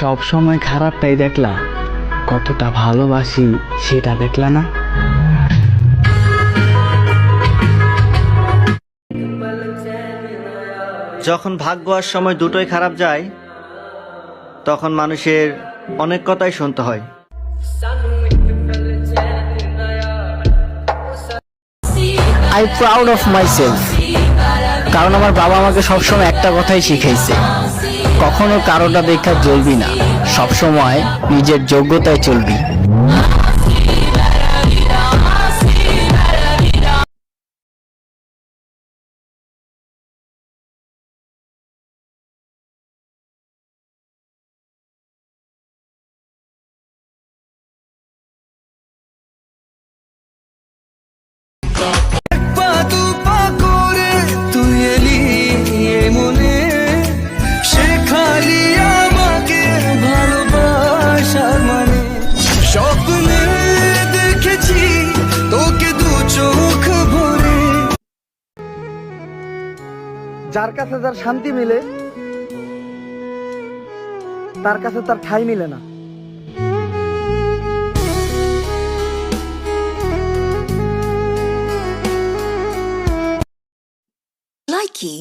সব সময় খারাপটাই দেখলা? কতটা ভালোবাসি সেটা দেখলা না? যখন ভাগ্য আর সময় দুটোই খারাপ যায় তখন মানুষের অনেক কথাই শুনতে হয়। I proud of myself কারণ আমার বাবা আমাকে সবসময় একটা কথাই শিখাইছে। কখনো কারোটা দেখা চলবি না। সবসময় নিজের যোগ্যতায় চলবি। যার কাছে যার শান্তি মিলে তার কাছে তার ঠাই মিলে না। Likey